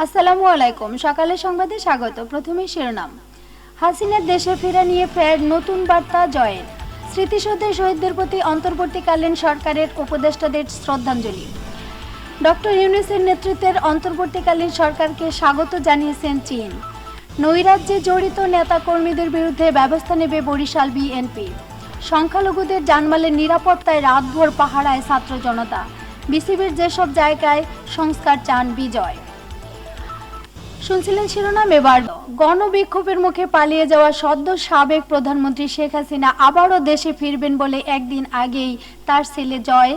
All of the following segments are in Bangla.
আসসালামু আলাইকুম। সকালের সংবাদে স্বাগত। প্রথমে শিরোনাম। হাসিনার দেশে ফেরা নিয়ে ফের নতুন বার্তা জয়ের। স্মৃতিসৌধে শহীদদের প্রতি অন্তর্বর্তীকালীন সরকারের উপদেষ্টাদের শ্রদ্ধাঞ্জলি। ডক্টর ইউনুসের নেতৃত্বের অন্তর্বর্তীকালীন সরকারকে স্বাগত জানিয়েছেন চীন। নৈরাজ্যে জড়িত নেতাকর্মীদের বিরুদ্ধে ব্যবস্থা নেবে বরিশাল বিএনপি। সংখ্যালঘুদের জানমালের নিরাপত্তায় রাতভর পাহারায় ছাত্র জনতা। বিসিবির যেসব জায়গায় সংস্কার চান বিজয়। শুনছিলেন শিরোনাম এবার। গণবিক্ষোভের মুখে পালিয়ে যাওয়া সদ্য সাবেক প্রধানমন্ত্রী শেখ হাসিনা আবারও দেশে ফিরবেন বলে একদিন আগেই তার ছেলে জয়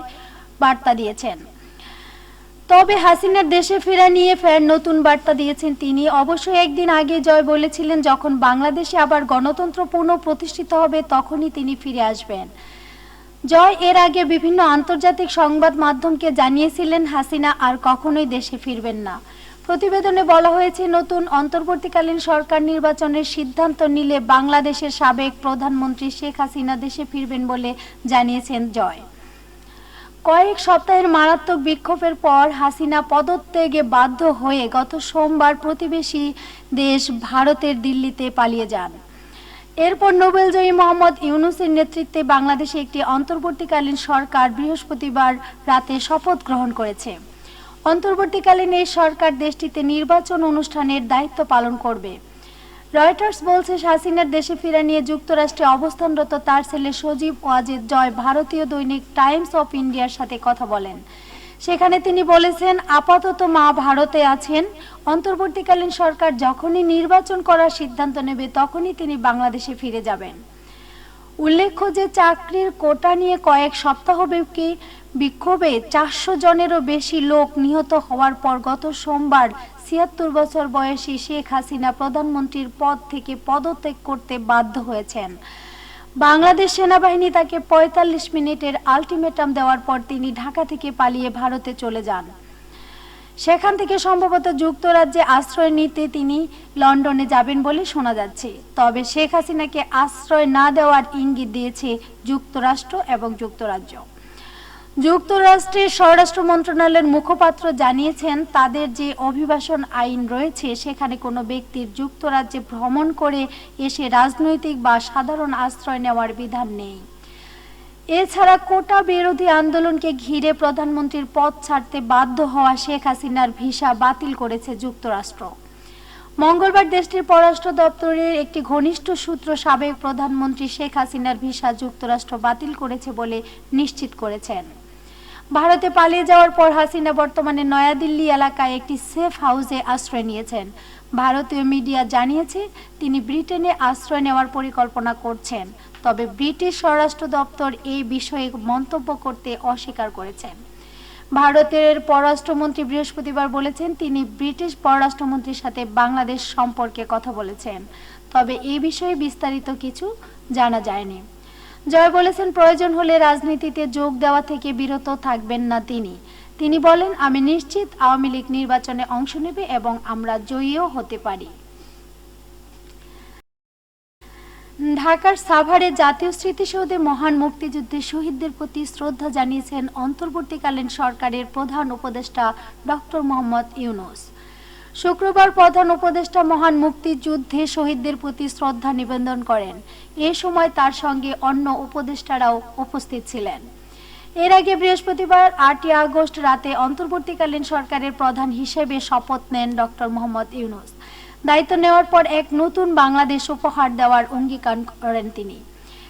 বার্তা দিয়েছেন। তবে হাসিনার দেশে ফেরা নিয়ে ফের নতুন বার্তা দিয়েছেন তিনি। অবশ্যই একদিন আগে জয় বলেছিলেন, যখন বাংলাদেশে আবার গণতন্ত্র পুনঃ প্রতিষ্ঠিত হবে, তখনই তিনি ফিরে আসবেন। জয় এর আগে বিভিন্ন আন্তর্জাতিক সংবাদ মাধ্যমকে জানিয়েছিলেন, হাসিনা আর কখনোই দেশে ফিরবেন না। প্রতিবেদনে বলা হয়েছে, নতুন অন্তর্বর্তীকালীন সরকার নির্বাচনের সিদ্ধান্ত নিলে বাংলাদেশের সাবেক প্রধানমন্ত্রী শেখ হাসিনা দেশে ফিরবেন বলে জানিয়েছেন জয়। কয়েক সপ্তাহের মারাত্মক বিক্ষোভের পর হাসিনা পদত্যাগে বাধ্য হয়ে গত সোমবার প্রতিবেশী দেশ ভারতের দিল্লিতে পালিয়ে যান। এরপর নোবেলজয়ী মোহাম্মদ ইউনুসের নেতৃত্বে বাংলাদেশে একটি অন্তর্বর্তীকালীন সরকার বৃহস্পতিবার রাতে শপথ গ্রহণ করেছে। অন্তর্বর্তীকালীন এই সরকার দেশটিতে নির্বাচন অনুষ্ঠানের দায়িত্ব পালন করবে। রয়টার্স বলছে হাসিনার দেশে ফেরা নিয়ে যুক্তরাষ্ট্রে অবস্থানরত তার ছেলে সজীব ওয়াজেদ জয় ভারতীয় দৈনিক টাইমস অফ ইন্ডিয়ার সাথে কথা বলেন। সেখানে তিনি বলেছেন, আপাতত মা ভারতে আছেন। অন্তর্বর্তীকালীন সরকার যখনই নির্বাচন করার সিদ্ধান্ত নেবে, তখনই তিনি বাংলাদেশে ফিরে যাবেন। উল্লেখ্য যে চাকরির কোটা নিয়ে কয়েক সপ্তাহব্যাপী বিক্ষোভে চারশো জনেরও বেশি লোক নিহত হওয়ার পর গত সোমবার ছিয়াত্তর বছর বয়সী শেখ হাসিনা প্রধানমন্ত্রীর পদ থেকে পদত্যাগ করতে বাধ্য হয়েছেন। বাংলাদেশ সেনাবাহিনী তাকে পঁয়তাল্লিশ মিনিটের আলটিমেটাম দেওয়ার পর তিনি ঢাকা থেকে পালিয়ে ভারতে চলে যান। সেখান থেকে সম্ভবত যুক্তরাজ্যে আশ্রয় নিতে তিনি লন্ডনে যাবেন বলে শোনা যাচ্ছে। তবে শেখ হাসিনাকে আশ্রয় না দেওয়ার ইঙ্গিত দিয়েছে যুক্তরাষ্ট্র এবং যুক্তরাজ্য। যুক্তরাষ্ট্রের স্বরাষ্ট্র মন্ত্রণালয়ের মুখপাত্র জানিয়েছেন, তাদের যে অভিবাসন আইন রয়েছে, সেখানে কোনো ব্যক্তির যুক্তরাজ্যে ভ্রমণ করে এসে রাজনৈতিক বা সাধারণ আশ্রয় নেওয়ার বিধান নেই। এছাড়া কোটা বিরোধী আন্দোলনকে ঘিরে প্রধানমন্ত্রীর পদ ছাড়তে বাধ্য হওয়া শেখ হাসিনার ভিসা বাতিল করেছে যুক্তরাষ্ট্র। মঙ্গলবার দেশটির পররাষ্ট্র দপ্তরের একটি ঘনিষ্ঠ সূত্র সাবেক প্রধানমন্ত্রী শেখ হাসিনার ভিসা যুক্তরাষ্ট্র বাতিল করেছে বলে নিশ্চিত করেছেন। ভারতে পালিয়ে যাওয়ার পর হাসিনা বর্তমানে নয়াদিল্লি এলাকায় একটি সেফ হাউসে আশ্রয় নিয়েছেন। ভারতীয় মিডিয়া জানিয়েছে, তিনি ব্রিটেনে আশ্রয় নেওয়ার পরিকল্পনা করছেন, তবে ব্রিটিশ স্বরাষ্ট্র দপ্তর এই বিষয়ে মন্তব্য করতে অস্বীকার করেছেন। ভারতের পররাষ্ট্রমন্ত্রী বৃহস্পতিবার বলেছেন, তিনি ব্রিটিশ পররাষ্ট্রমন্ত্রীর সাথে বাংলাদেশ সম্পর্কে কথা বলেছেন। তবে এই বিষয়ে বিস্তারিত কিছু জানা যায়নি। জয় বলেছেন, প্রয়োজন হলে রাজনীতিতে যোগ দেওয়া থেকে বিরত থাকবেন না তিনি। তিনি বলেন, আমি নিশ্চিত আওয়ামী লীগ নির্বাচনে অংশ নেবে এবং আমরা জয়ীও হতে পারি। ঢাকার সাভারে জাতীয় স্মৃতিসৌধে মহান মুক্তিযুদ্ধের শহীদদের প্রতি শ্রদ্ধা জানিয়েছেন অন্তর্বর্তীকালীন সরকারের প্রধান উপদেষ্টা ডক্টর মোহাম্মদ ইউনুস। শুক্রবার প্রধান উপদেষ্টা মহান মুক্তিযুদ্ধে শহীদদের প্রতি শ্রদ্ধা নিবেদন করেন। এ সময় তার সঙ্গে অন্য উপদেষ্টারাও উপস্থিত ছিলেন। এর আগে বৃহস্পতিবার আটই আগস্ট রাতে অন্তর্বর্তীকালীন সরকারের প্রধান হিসেবে শপথ নেন ডক্টর মোহাম্মদ ইউনুস। দায়িত্ব নেওয়ার পর এক নতুন বাংলাদেশ উপহার দেওয়ার অঙ্গীকার করেন তিনি।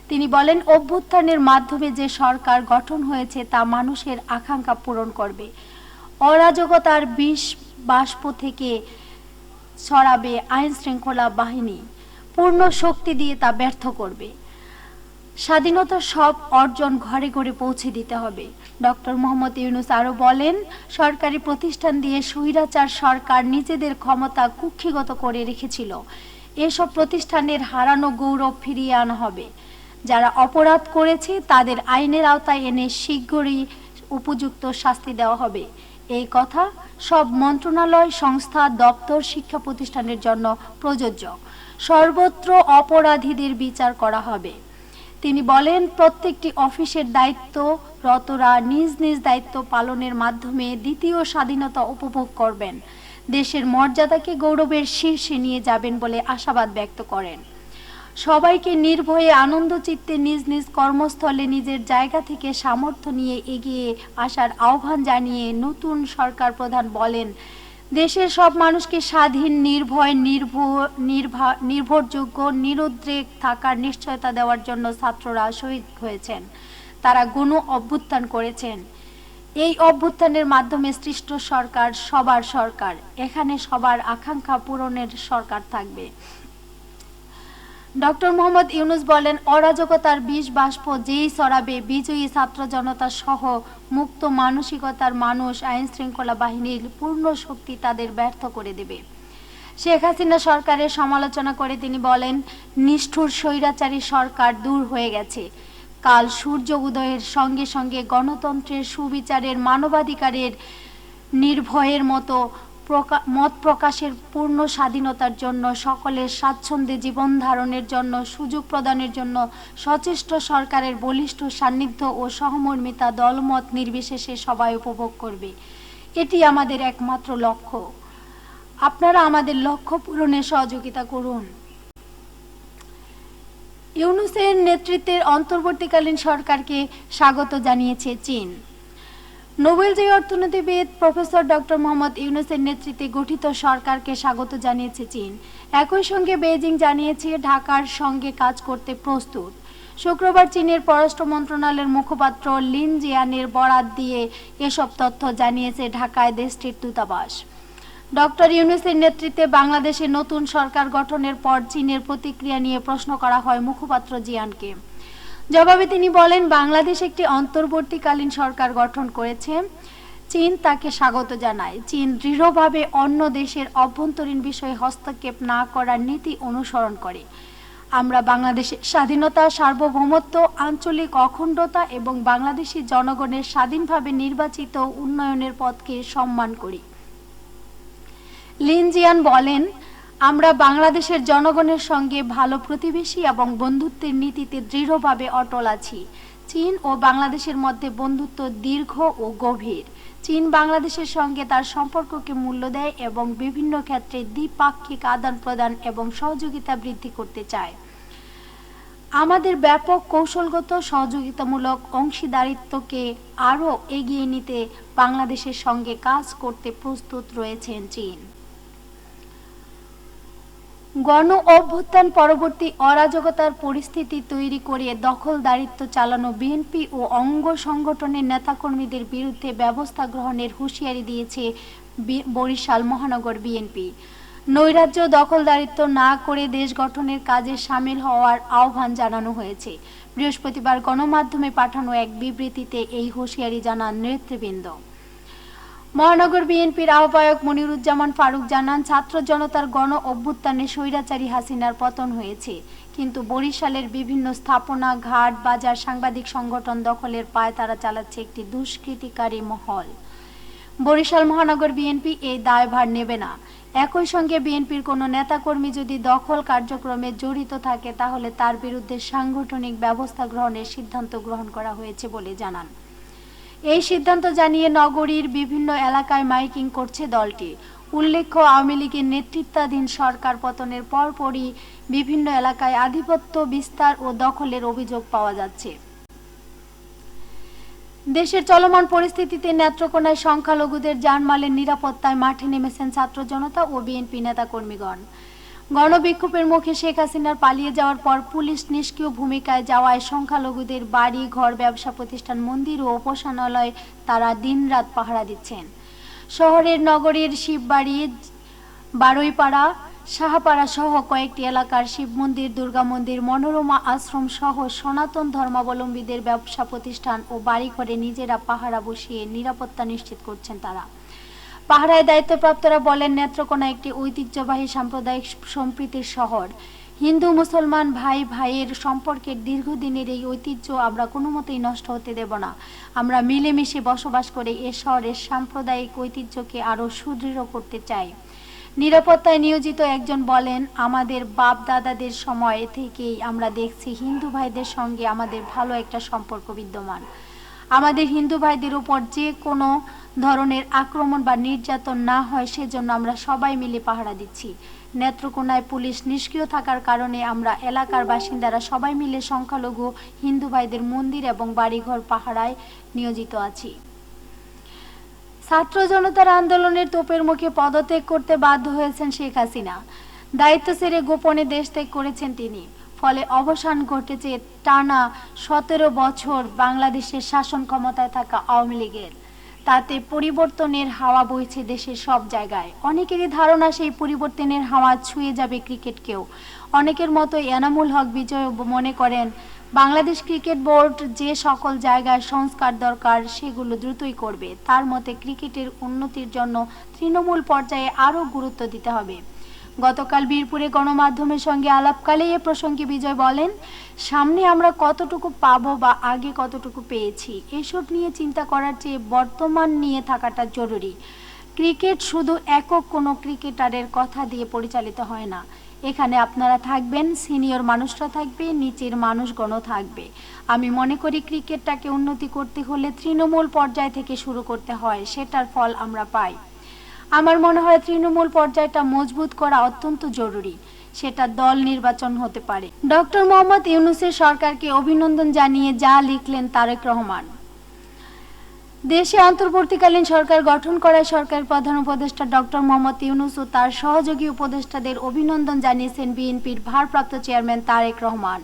তিনি বলেন, অভ্যুত্থানের মাধ্যমে যে সরকার গঠন হয়েছে তা মানুষের আকাঙ্ক্ষা পূরণ করবে। অরাজকতার বিষ বাষ্প থেকে ছড়াবে আইন শৃঙ্খলা বাহিনী। পূর্ণ শক্তি দিয়ে তা ব্যর্থ করবে। স্বাধীনতার সব অর্জন ঘরে ঘরে পৌঁছে দিতে হবে। ডক্টর মোহাম্মদ ইউনুস আরও বলেন, সরকারি প্রতিষ্ঠান দিয়ে স্বৈরাচার সরকার নিজেদের ক্ষমতা কুক্ষিগত করে রেখেছিল। এসব প্রতিষ্ঠানের হারানো গৌরব ফিরিয়ে আনা হবে। যারা অপরাধ করেছে, তাদের আইনের আওতায় এনে শীঘ্রই উপযুক্ত শাস্তি দেওয়া হবে। এই কথা সব মন্ত্রণালয়, সংস্থা, দপ্তর, শিক্ষা প্রতিষ্ঠানের জন্য প্রযোজ্য। সর্বত্র অপরাধীদের বিচার করা হবে। তিনি বলেন, প্রত্যেকটি অফিসের দায়িত্ব রতরা নিজ নিজ দায়িত্ব পালনের মাধ্যমে দ্বিতীয় স্বাধীনতা উপভোগ করবেন। দেশের মর্যাদাকে গৌরবের শীর্ষে নিয়ে যাবেন বলে আশাবাদ ব্যক্ত করেন। সবাইকে নির্ভয়ে আনন্দ চিত্তে নিজ নিজ কর্মস্থলে নিজের জায়গা থেকে সামর্থ্য নিয়ে এগিয়ে আসার আহ্বান জানিয়ে নতুন সরকার প্রধান বলেন, দেশের সব মানুষকে স্বাধীন, নির্ভয় নির্ভর নির্ভা- নির্ভরযোগ্য, নিরুদ্রেক থাকার নিশ্চয়তা দেওয়ার জন্য ছাত্ররা শহীদ হয়েছেন। তারা গণ অভ্যুত্থান করেছেন। এই অভ্যুত্থানের মাধ্যমে সৃষ্ট সরকার সবার সরকার। এখানে সবার আকাঙ্ক্ষা পূরণের সরকার থাকবে। ডক্টর মোহাম্মদ ইউনুস বলেন, অরাজকতার বিষ, বাষ্প যেই সরাবে বিজয়ী ছাত্র জনতা সহ মুক্ত মানসিকতার মানুষ আইন শৃঙ্খলা বাহিনীর পূর্ণ শক্তি তাদের ব্যর্থ করে দেবে। শেখ হাসিনা সরকারের সমালোচনা করে তিনি বলেন, নিষ্ঠুর স্বৈরাচারী সরকার দূর হয়ে গেছে। কাল সূর্য উদয়ের সঙ্গে সঙ্গে গণতন্ত্রের সুবিচারের, মানবাধিকারের নির্ভয়ের মতো মত প্রকাশের পূর্ণ স্বাধীনতার জন্য, সকলের স্বাচ্ছন্দ্যে জীবন ধারণের জন্য, সুযোগ প্রদানের জন্য, সচেষ্ট সরকারের বলিষ্ঠ সান্নিধ্য ও সহমর্মিতা দলমত নির্বিশেষে সবাই উপভোগ করবে। এটি আমাদের একমাত্র লক্ষ্য। আপনারা আমাদের লক্ষ্য পূরণে সহযোগিতা করুন। ইউনুসের নেতৃত্বের অন্তর্বর্তীকালীন সরকারকে স্বাগত জানিয়েছে চীন। নোবেলজয়ী অর্থনীতিবিদ প্রফেসর ডক্টর মোহাম্মদ ইউনুসের নেতৃত্বে গঠিত সরকারকে স্বাগত জানিয়েছে চীন। একই সঙ্গে বেজিং জানিয়েছে ঢাকার সঙ্গে কাজ করতে প্রস্তুত। শুক্রবার চীনের পররাষ্ট্র মন্ত্রণালয়ের মুখপাত্র লিন জিয়ানের বরাত দিয়ে এসব তথ্য জানিয়েছে ঢাকায় দেশটির দূতাবাস। ডক্টর ইউনুসের নেতৃত্বে বাংলাদেশে নতুন সরকার গঠনের পর চীনের প্রতিক্রিয়া নিয়ে প্রশ্ন করা হয় মুখপাত্র জিয়ানকে। জবাবে তিনি বলেন, বাংলাদেশ একটি অন্তর্বর্তীকালীন সরকার গঠন করেছে। চীন তাকে স্বাগত জানায়। চীন দৃঢ়ভাবে অন্য দেশের অভ্যন্তরীণ বিষয়ে হস্তক্ষেপ না করার নীতি অনুসরণ করে। আমরা বাংলাদেশের স্বাধীনতা, সার্বভৌমত্ব, আঞ্চলিক অখণ্ডতা এবং বাংলাদেশি জনগণের স্বাধীনভাবে নির্বাচিত উন্নয়নের পথকে সম্মান করি। লিনজিয়ান বলেন আমরা বাংলাদেশের জনগণের সঙ্গে ভালো প্রতিবেশী এবং বন্ধুত্বের নীতিতে দৃঢ়ভাবে অটল আছি। চীন ও বাংলাদেশের মধ্যে বন্ধুত্ব দীর্ঘ ও গভীর। চীন বাংলাদেশের সঙ্গে তার সম্পর্ককে মূল্য দেয় এবং বিভিন্ন ক্ষেত্রে দ্বিপাক্ষিক আদান প্রদান এবং সহযোগিতা বৃদ্ধি করতে চায়। আমাদের ব্যাপক কৌশলগত সহযোগিতামূলক অংশীদারিত্বকে আরও এগিয়ে নিতে বাংলাদেশের সঙ্গে কাজ করতে প্রস্তুত রয়েছেন চীন। গণ অভ্যুত্থান পরবর্তী অরাজকতার পরিস্থিতি তৈরি করে দখলদারিত্ব চালানো বিএনপি ও অঙ্গ সংগঠনের নেতাকর্মীদের বিরুদ্ধে ব্যবস্থা গ্রহণের হুঁশিয়ারি দিয়েছে বরিশাল মহানগর বিএনপি। নৈরাজ্য দখলদারিত্ব না করে দেশ গঠনের কাজে সামিল হওয়ার আহ্বান জানানো হয়েছে। বৃহস্পতিবার গণমাধ্যমে পাঠানো এক বিবৃতিতে এই হুঁশিয়ারি জানান নেতৃবৃন্দ। মহানগর বিএনপির আহ্বায়ক মনিরুজ্জামান ফারুক জানান, ছাত্র জনতার গণ অভ্যুত্থানে স্বৈরাচারী হাসিনার পতন হয়েছে। কিন্তু বরিশালের বিভিন্ন স্থাপনা, ঘাট, বাজার, সাংবাদিক সংগঠন দখলের পায় তারা চালাচ্ছে একটি দুষ্কৃতিকারী মহল। বরিশাল মহানগর বিএনপি এই দায়ভার নেবে না। একই সঙ্গে বিএনপির কোনো নেতাকর্মী যদি দখল কার্যক্রমে জড়িত থাকে, তাহলে তার বিরুদ্ধে সাংগঠনিক ব্যবস্থা গ্রহণের সিদ্ধান্ত গ্রহণ করা হয়েছে বলে জানান। এই সিদ্ধান্ত জানিয়ে নগরীর বিভিন্ন এলাকায় মাইকিং করছে দলটি। উল্লেখ্য, আওয়ামী লীগের নেতৃত্বাধীন সরকার পতনের পরপরই বিভিন্ন এলাকায় আধিপত্য বিস্তার ও দখলের অভিযোগ পাওয়া যাচ্ছে। দেশের চলমান পরিস্থিতিতে নেত্রকোনায় সংখ্যালঘুদের জানমালের নিরাপত্তায় মাঠে নেমেছেন ছাত্র জনতা ও বিএনপি নেতাকর্মীগণ। গণবিক্ষোভের মুখে শেখ হাসিনার পালিয়ে যাওয়ার পর পুলিশ নিষ্ক্রিয় ভূমিকায় যাওয়ায় সংখ্যালঘুদের বাড়ি, ঘর, ব্যবসা প্রতিষ্ঠান, মন্দির ও উপাসনালয় তারা দিনরাত পাহারা দিচ্ছেন। শহরের নগরীর শিববাড়ি, বারুইপাড়া সাহাপাড়া সহ কয়েকটি এলাকার শিব মন্দির, দুর্গা মন্দির, মনোরমা আশ্রম সহ সনাতন ধর্মাবলম্বীদের ব্যবসা প্রতিষ্ঠান ও বাড়িঘরে নিজেরা পাহারা বসিয়ে নিরাপত্তা নিশ্চিত করছেন তারা। পাহারায় দায়িত্বপ্রাপ্তরা বলেন, নেত্রকোনা একটি ঐতিহ্যবাহী সাম্প্রদায়িক সম্প্রীতির শহর। হিন্দু, মুসলমান ভাই ভাইয়ের সম্পর্কের দীর্ঘদিনের এই ঐতিহ্য আমরা কোনো মতেই নষ্ট হতে দেব না। আমরা মিলেমিশে বসবাস করে এ শহরের সাম্প্রদায়িক ঐতিহ্যকে আরও সুদৃঢ় করতে চাই। নিরাপত্তায় নিয়োজিত একজন বলেন, আমাদের বাপ দাদাদের সময় থেকেই আমরা দেখছি হিন্দু ভাইদের সঙ্গে আমাদের ভালো একটা সম্পর্ক বিদ্যমান। আমাদের হিন্দু ভাইদের উপর যে কোনো ধরনের আক্রমণ বা নির্যাতন না হয়, সেজন্য আমরা সবাই মিলে পাহারা দিচ্ছি। নেত্রকোনায় পুলিশ নিষ্ক্রিয় থাকার কারণে আমরা এলাকার বাসিন্দারা সবাই মিলে সংখ্যালঘু হিন্দু ভাইদের মন্দির এবং বাড়িঘর পাহারায় নিয়োজিত আছি। ছাত্র জনতার আন্দোলনের তোপের মুখে পদত্যাগ করতে বাধ্য হয়েছেন শেখ হাসিনা। দায়িত্ব ছেড়ে গোপনে দেশ ত্যাগ করেছেন তিনি। ফলে অবসান ঘটেছে টানা সতেরো বছর বাংলাদেশের শাসন ক্ষমতায় থাকা আওয়ামী লীগের। তাতে পরিবর্তনের হাওয়া বইছে দেশের সব জায়গায়। অনেকেরই ধারণা সেই পরিবর্তনের হাওয়া ছুঁয়ে যাবে ক্রিকেটকেও। অনেকের মতো এনামুল হক বিজয় মনে করেন, বাংলাদেশ ক্রিকেট বোর্ড যে সকল জায়গায় সংস্কার দরকার সেগুলো দ্রুতই করবে। তার মতে ক্রিকেটের উন্নতির জন্য তৃণমূল পর্যায়ে আরও গুরুত্ব দিতে হবে। গতকাল বীরপুরে গণমাধ্যমের সঙ্গে আলাপকালে এ প্রসঙ্গে বিজয় বলেন, সামনে আমরা কতটুকু পাবো বা আগে কতটুকু পেয়েছি? এসব নিয়ে চিন্তা করার চেয়ে বর্তমান নিয়ে থাকাটা জরুরি। ক্রিকেট শুধু একক কোনো ক্রিকেটারের কথা দিয়ে পরিচালিত হয় না। এখানে আপনারা থাকবেন, সিনিয়র মানুষরা থাকবে, নিচের মানুষগণও থাকবে। আমি মনে করি ক্রিকেটটাকে উন্নতি করতে হলে তৃণমূল পর্যায় থেকে শুরু করতে হয়, সেটার ফল আমরা পাই। আমার মনে হয় তৃণমূল পর্যায়টা মজবুত করা অত্যন্ত জরুরি। সেটা দল নির্বাচন হতে পারে। ডক্টর মোহাম্মদ ইউনুসের সরকারকে অভিনন্দন জানিয়ে যা লিখলেন তারেক রহমান। দেশে অন্তর্বর্তীকালীন সরকার গঠন করায় সরকার প্রধান উপদেষ্টা ডক্টর মোহাম্মদ ইউনুস ও তার সহযোগী উপদেষ্টাদের অভিনন্দন জানিয়েছেন বিএনপির ভারপ্রাপ্ত চেয়ারম্যান তারেক রহমান।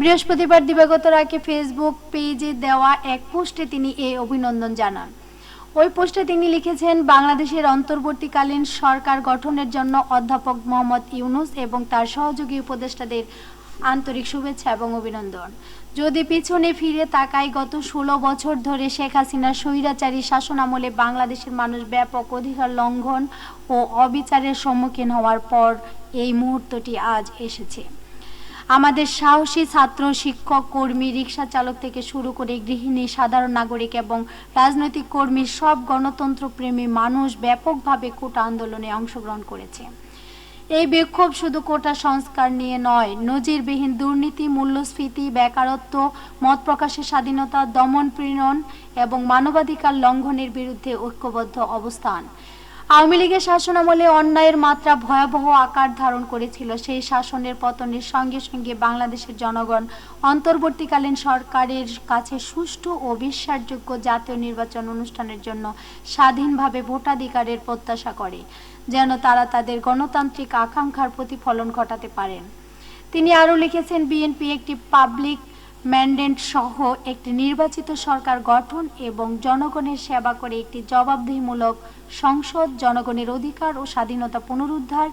বৃহস্পতিবার দিবাগত রাতে ফেসবুক পেজে দেওয়া এক পোস্টে তিনি এই অভিনন্দন জানান। ওই পোস্টে তিনি লিখেছেন, বাংলাদেশের অন্তর্বর্তীকালীন সরকার গঠনের জন্য অধ্যাপক মোহাম্মদ ইউনুস এবং তার সহযোগী উপদেষ্টাদের আন্তরিক শুভেচ্ছা এবং অভিনন্দন। যদি পিছনে ফিরে তাকাই, গত ষোলো বছর ধরে শেখ হাসিনার স্বৈরাচারী শাসন আমলে বাংলাদেশের মানুষ ব্যাপক অধিকার লঙ্ঘন ও অবিচারের সম্মুখীন হওয়ার পর এই মুহূর্তটি আজ এসেছে। আমাদের সাহসী ছাত্র, শিক্ষক, কর্মী, রিক্সা চালক থেকে শুরু করে গৃহিণী, সাধারণ নাগরিক এবং রাজনৈতিক কর্মী সব গণতন্ত্রপ্রেমী মানুষ ব্যাপকভাবে কোটা আন্দোলনে অংশগ্রহণ করেছে। এই বিক্ষোভ শুধু কোটা সংস্কার নিয়ে নয়, নজিরবিহীন দুর্নীতি, মূল্যস্ফীতি, বেকারত্ব, মত প্রকাশের স্বাধীনতা, দমন পীড়ন এবং মানবাধিকার লঙ্ঘনের বিরুদ্ধে ঐক্যবদ্ধ অবস্থান। আওয়ামী লীগের শাসনামলে অন্যায়ের মাত্রা ভয়াবহ আকার ধারণ করেছিল। সেই শাসনের পতনের সঙ্গে সঙ্গে বাংলাদেশের জনগণ অন্তর্বর্তীকালীন সরকারের কাছে সুষ্ঠু ও বিশ্বাসযোগ্য জাতীয় নির্বাচন অনুষ্ঠানের জন্য স্বাধীনভাবে ভোটাধিকারের প্রত্যাশা করে, যেন তারা তাদের গণতান্ত্রিক আকাঙ্ক্ষার প্রতিফলন ঘটাতে পারেন। তিনি আরও লিখেছেন, বিএনপি একটি পাবলিক ম্যান্ডেট সহ একটি নির্বাচিত সরকার গঠন এবং জনগণের সেবা করে একটি জবাবদিহিমূলক সংসদ, জনগণের অধিকার ও স্বাধীনতা পুনরুদ্ধার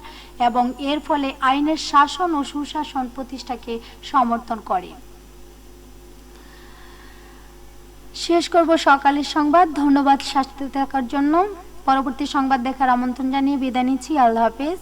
এবং এর ফলে আইনের শাসন ও সুশাসন প্রতিষ্ঠাকে সমর্থন করে। শেষ করব সকালের সংবাদ। ধন্যবাদ সাথে থাকার জন্য। পরবর্তী সংবাদ দেখার আমন্ত্রণ জানিয়ে বিদায় নিচ্ছি। আল্লাহ হাফেজ।